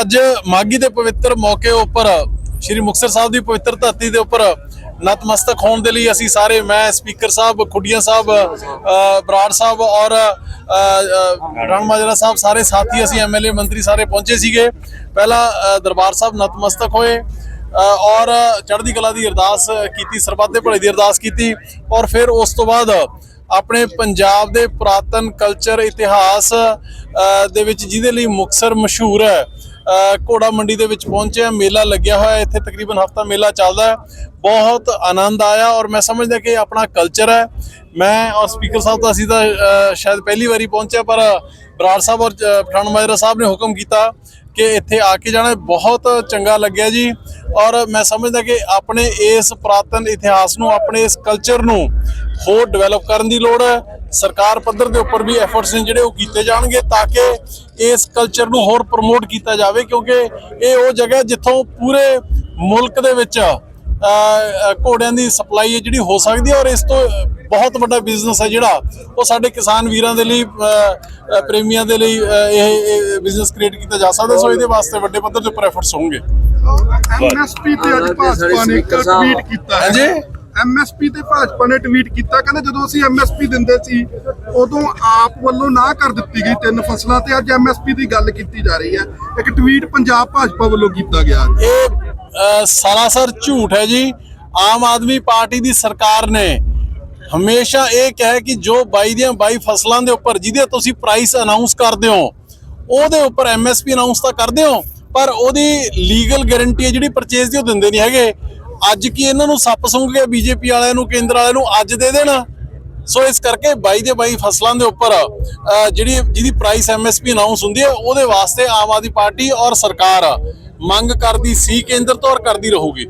ਅੱਜ ਮਾਗੀ ਦੇ ਪਵਿੱਤਰ ਮੌਕੇ ਉੱਪਰ, ਸ੍ਰੀ ਮੁਕਤਸਰ ਸਾਹਿਬ ਦੀ ਪਵਿੱਤਰ ਧਰਤੀ ਦੇ ਉੱਪਰ ਨਤਮਸਤਕ ਹੋਣ ਦੇ ਲਈ ਅਸੀਂ ਸਾਰੇ, ਮੈਂ, ਸਪੀਕਰ ਸਾਹਿਬ, ਖੁੱਡੀਆਂ ਸਾਹਿਬ ਬਰਾੜ ਸਾਹਿਬ ਔਰ ਰਣਮਾਜਰਾ ਸਾਹਿਬ, ਸਾਰੇ ਸਾਥੀ, ਅਸੀਂ ਐਮਐਲਏ ਮੰਤਰੀ ਸਾਰੇ ਪਹੁੰਚੇ ਸੀਗੇ। ਪਹਿਲਾਂ ਦਰਬਾਰ ਸਾਹਿਬ ਨਤਮਸਤਕ ਹੋਏ ਔਰ ਚੜ੍ਹਦੀ ਕਲਾ ਦੀ ਅਰਦਾਸ ਕੀਤੀ, ਸਰਬੱਤ ਦੇ ਭਲੇ ਦੀ ਅਰਦਾਸ ਕੀਤੀ ਔਰ ਫਿਰ ਉਸ ਤੋਂ ਬਾਅਦ ਆਪਣੇ ਪੰਜਾਬ ਦੇ ਪੁਰਾਤਨ ਕਲਚਰ ਇਤਿਹਾਸ ਦੇ ਵਿੱਚ ਜਿਹਦੇ ਲਈ ਮੁਕਤਸਰ ਮਸ਼ਹੂਰ ਹੈ ਘੋੜਾ ਮੰਡੀ ਦੇ ਵਿੱਚ ਪਹੁੰਚਿਆ ਮੇਲਾ ਲੱਗਿਆ ਹੋਇਆ ਇੱਥੇ ਤਕਰੀਬਨ ਹਫਤਾ ਮੇਲਾ ਚੱਲਦਾ ਹੈ। ਬਹੁਤ ਆਨੰਦ ਆਇਆ ਔਰ ਮੈਂ ਸਮਝਦਾ ਕਿ ਆਪਣਾ ਕਲਚਰ ਹੈ। ਮੈਂ ਔਰ ਸਪੀਕਰ ਸਾਹਿਬ ਤਾਂ ਅਸੀਂ ਤਾਂ ਸ਼ਾਇਦ ਪਹਿਲੀ ਵਾਰੀ ਪਹੁੰਚਿਆ ਪਰ ਬਰਾੜ ਸਾਹਿਬ ਔਰ ਅ, ਪਠਾਨ ਮਾਜਰਾ ਸਾਹਿਬ ਨੇ ਹੁਕਮ ਕੀਤਾ ਕਿ ਇੱਥੇ ਆ ਕੇ ਜਾਣਾ ਬਹੁਤ ਚੰਗਾ ਲੱਗਿਆ ਜੀ। ਔਰ ਮੈਂ ਸਮਝਦਾ ਕਿ ਆਪਣੇ ਇਸ ਪੁਰਾਤਨ ਇਤਿਹਾਸ ਨੂੰ ਆਪਣੇ ਇਸ ਕਲਚਰ ਨੂੰ ਹੋਰ ਡਿਵੈਲਪ ਕਰਨ ਦੀ ਲੋੜ ਹੈ। ਸਰਕਾਰ ਪੱਧਰ ਦੇ ਉੱਪਰ ਵੀ ਐਫਰਟਸ ਨੇ ਜਿਹੜੇ ਉਹ ਕੀਤੇ ਜਾਣਗੇ ਤਾਂ ਕਿ ਇਸ ਕਲਚਰ ਨੂੰ ਹੋਰ ਪ੍ਰਮੋਟ ਕੀਤਾ ਜਾਵੇ ਕਿਉਂਕਿ ਇਹ ਉਹ ਜਗ੍ਹਾ ਹੈ ਜਿੱਥੋਂ ਪੂਰੇ ਮੁਲਕ ਦੇ ਵਿੱਚ ਘੋੜਿਆਂ ਦੀ ਸਪਲਾਈ ਹੈ ਜਿਹੜੀ ਹੋ ਸਕਦੀ ਹੈ ਔਰ ਇਸ ਤੋਂ ਬਹੁਤ ਵੱਡਾ ਬਿਜ਼ਨਸ ਹੈ ਜਿਹੜਾ ਉਹ ਸਾਡੇ ਕਿਸਾਨ ਵੀਰਾਂ ਦੇ ਲਈ ਪ੍ਰੇਮੀਆਂ ਦੇ ਲਈ ਇਹ ਬਿਜ਼ਨਸ ਕ੍ਰੀਏਟ ਕੀਤਾ ਜਾ ਸਕਦਾ ਸੋ ਇਹਦੇ ਵਾਸਤੇ ਵੱਡੇ ਪੱਧਰ ਦੇ ਉੱਪਰ ਐਫਰਟਸ ਹੋਣਗੇ। ਐਮਐਸਪੀ ਤੇ ਅੱਜ ਭਾਜਪਾ ਨੇ ਇੱਕ ਟਵੀਟ ਕੀਤਾ ਹੈ। ਹਾਂਜੀ। ਐਮਐਸਪੀ ਤੇ ਭਾਜਪਾ ਨੇ ਟਵੀਟ ਕੀਤਾ, ਕਹਿੰਦੇ ਜਦੋਂ ਅਸੀਂ ਐਮਐਸਪੀ ਦਿੰਦੇ ਸੀ, ਉਦੋਂ ਆਪ ਵੱਲੋਂ ਨਾ ਕਰ ਦਿੱਤੀ ਗਈ ਤਿੰਨ ਫਸਲਾਂ ਤੇ ਅੱਜ ਐਮਐਸਪੀ ਦੀ ਗੱਲ ਕੀਤੀ ਜਾ ਰਹੀ ਹੈ। ਇੱਕ ਟਵੀਟ ਪੰਜਾਬ ਭਾਜਪਾ ਵੱਲੋਂ ਕੀਤਾ ਗਿਆ। ਇਹ ਸਰਾਸਰ ਝੂਠ ਹੈ ਜੀ। ਆਮ ਆਦਮੀ ਪਾਰਟੀ ਦੀ ਸਰਕਾਰ ਨੇ ਹਮੇਸ਼ਾ ਇਹ ਕਿਹਾ ਕਿ ਜੋ 22 ਦੀਆਂ 22 ਫਸਲਾਂ ਦੇ ਉੱਪਰ, ਜਿਹਦੇ ਤੁਸੀਂ ਪ੍ਰਾਈਸ ਅਨਾਉਂਸ ਕਰਦੇ ਹੋ, ਉਹਦੇ ਉੱਪਰ ਐਮਐਸਪੀ ਅਨਾਉਂਸ ਤਾਂ ਕਰਦੇ ਹੋ, ਪਰ ਉਹਦੀ ਲੀਗਲ ਗਾਰੰਟੀ ਜਿਹੜੀ ਪਰਚੇਸ ਦੀ ਉਹ ਦਿੰਦੇ ਨਹੀਂ ਹੈਗੇ। ਅੱਜ ਕੀ ਇਹਨਾਂ ਨੂੰ ਸੱਪ ਸੁੰਘ ਗਿਆ ਬੀਜੇਪੀ ਵਾਲਿਆਂ ਨੂੰ, ਕੇਂਦਰ ਵਾਲਿਆਂ ਨੂੰ ਅੱਜ ਦੇ ਦੇਣਾ? ਸੋ ਇਸ ਕਰਕੇ ਬਾਈ ਦੇ ਬਾਈ ਫਸਲਾਂ ਦੇ ਉੱਪਰ ਜਿਹੜੀ, ਜਿਹਦੀ ਪ੍ਰਾਈਸ ਐਮਐਸਪੀ ਅਨਾਉਂਸ ਹੁੰਦੀ ਹੈ, ਉਹਦੇ ਵਾਸਤੇ ਆਮ ਆਦਮੀ ਪਾਰਟੀ ਔਰ ਸਰਕਾਰ ਮੰਗ ਕਰਦੀ ਸੀ, ਕੇਂਦਰ ਤੋਂ ਔਰ ਕਰਦੀ ਰਹੂਗੀ।